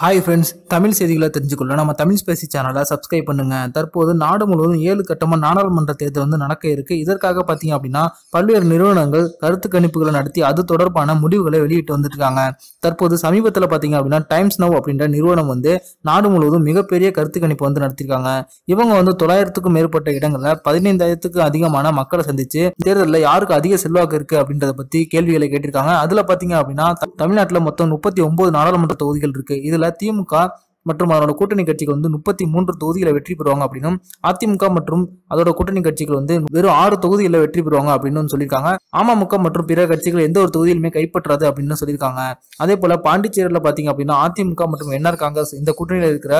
Hi friends Tamil செய்திகளை தெரிஞ்சுக்கொள்ள நம்ம Tamil Spacey சேனலை சப்ஸ்கிரைப் பண்ணுங்க. தற்போது நாடு முழுவதும் ஏழு கட்டமாக நாடாளுமன்ற தேர்தல் வந்து நடக்க இருக்கு. இதற்காக பார்த்தீங்க அப்படின்னா பல்வேறு நிறுவனங்கள் கருத்து கணிப்புகளை நடத்தி அது தொடர்பான முடிவுகளை வெளியிட்டு வந்துருக்காங்க. தற்போது சமீபத்தில் பார்த்தீங்க அப்படின்னா டைம்ஸ் நவ் அப்படின்ற நிறுவனம் வந்து நாடு முழுவதும் மிகப்பெரிய கருத்து கணிப்பு வந்து நடத்திருக்காங்க. இவங்க வந்து தொள்ளாயிரத்துக்கும் மேற்பட்ட இடங்களில் பதினைந்தாயிரத்துக்கும் அதிகமான மக்களை சந்திச்சு தேர்தலில் யாருக்கு அதிக செல்வாக்கு இருக்கு அப்படின்றத பத்தி கேள்விகளை கேட்டிருக்காங்க. அதில் பார்த்தீங்க அப்படின்னா தமிழ்நாட்டில் மொத்தம் முப்பத்தி ஒன்பது நாடாளுமன்ற தொகுதிகள் இருக்கு. இதில் திமுக மற்றும் அதோட கூட்டணி கட்சிகள் வந்து முப்பத்தி மூன்று தொகுதிகளை வெற்றி பெறுவாங்க அப்படின்னும் அதிமுக மற்றும் அதோட கூட்டணி கட்சிகள் வந்து வெறும் ஆறு தொகுதிகளில் வெற்றி பெறுவாங்க அப்படின்னு சொல்லியிருக்காங்க. அமமுக மற்றும் பிற கட்சிகள் எந்த ஒரு தொகுதியிலுமே கைப்பற்றாது அப்படின்னு சொல்லியிருக்காங்க. அதே போல பாண்டிச்சேரியில் பார்த்தீங்க அப்படின்னா அதிமுக மற்றும் என்ஆர் காங்கிரஸ் இந்த கூட்டணியில் இருக்கிற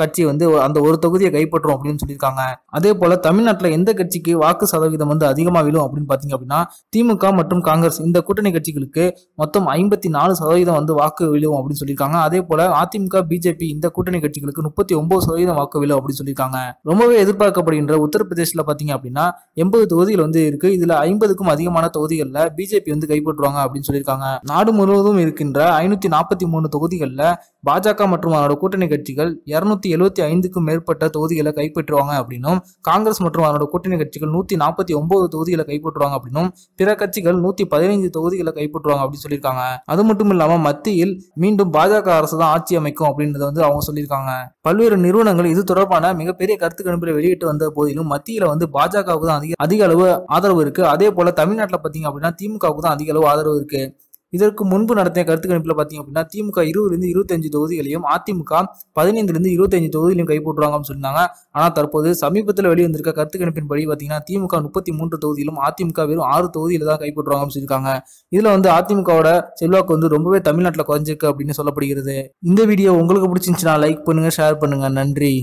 கட்சி வந்து அந்த ஒரு தொகுதியை கைப்பற்றும் அப்படின்னு சொல்லியிருக்காங்க. அதே போல தமிழ்நாட்டில் எந்த கட்சிக்கு வாக்கு சதவீதம் வந்து அதிகமாக விழும் அப்படின்னு பார்த்தீங்க அப்படின்னா திமுக மற்றும் காங்கிரஸ் இந்த கூட்டணி கட்சிகளுக்கு மொத்தம் ஐம்பத்தி நாலு சதவீதம் வந்து வாக்கு விழும் அப்படின்னு சொல்லியிருக்காங்க. அதே போல அதிமுக பிஜேபி இந்த கூட்டணி கட்சிகளுக்கு முப்பத்தி ஒன்பது சதவீதம் வாக்கு விழும் அப்படின்னு சொல்லியிருக்காங்க. ரொம்பவே எதிர்பார்க்கப்படுகின்ற உத்தரப்பிரதேசில் பார்த்தீங்க அப்படின்னா எண்பது தொகுதிகள் வந்து இருக்கு. இதுல ஐம்பதுக்கும் அதிகமான தொகுதிகளில் பிஜேபி வந்து கைப்பற்றுவாங்க அப்படின்னு சொல்லியிருக்காங்க. நாடு முழுவதும் இருக்கின்ற ஐநூத்தி நாற்பத்தி மூணு தொகுதிகளில் பாஜக மற்றும் அதனோட கூட்டணி கட்சிகள் இருநூத்தி எழுபத்தி ஐந்துக்கும் மேற்பட்ட தொகுதிகளை கைப்பற்றுவாங்க அப்படின்னும் காங்கிரஸ் மற்றும் அதோட கூட்டணி கட்சிகள் நூத்தி நாற்பத்தி ஒன்பது தொகுதிகளை கைப்பற்றுவாங்க அப்படின்னும் பிற கட்சிகள் நூத்தி பதினைந்து தொகுதிகளை கைப்பற்றுவாங்க அப்படின்னு சொல்லியிருக்காங்க. அது மட்டும் இல்லாமல் மத்தியில் மீண்டும் பாஜக அரசு தான் ஆட்சி அமைக்கும் அப்படின்றத வந்து அவங்க சொல்லியிருக்காங்க. பல்வேறு நிறுவனங்கள் இது தொடர்பான மிகப்பெரிய கருத்து கணிப்புகளை வெளியிட்டு வந்த போதிலும் மத்தியில் வந்து பாஜகவுக்கு தான் அதிக அதிக அளவு ஆதரவு இருக்கு. அதே போல தமிழ்நாட்டில் பார்த்தீங்க அப்படின்னா திமுகவுக்கு தான் அதிக அளவு ஆதரவு இருக்கு. இதற்கு முன்பு நடத்திய கருத்து கணிப்பில் பார்த்தீங்க அப்படின்னா திமுக இருபதுலேருந்து இருபத்தஞ்சு தொகுதிகளையும் அதிமுக பதினைந்துலேருந்து இருபத்தஞ்சு தொகுதிகளையும் கைப்பற்றுவாங்கன்னு சொன்னாங்க. ஆனால் தற்போது சமீபத்தில் வெளிவந்திருக்க கருத்து கணிப்பின்படி பார்த்தீங்கன்னா திமுக முப்பத்தி மூன்று தொகுதியிலும் அதிமுக வெறும் ஆறு தொகுதியில் தான் கைப்பற்றுவாங்கன்னு சொல்லியிருக்காங்க. இதில் வந்து அதிமுகவோட செல்வாக்கு வந்து ரொம்பவே தமிழ்நாட்டில் குறைஞ்சிருக்கு அப்படின்னு சொல்லப்படுகிறது. இந்த வீடியோ உங்களுக்கு பிடிச்சிருந்துச்சுன்னா லைக் பண்ணுங்கள் ஷேர் பண்ணுங்கள் நன்றி.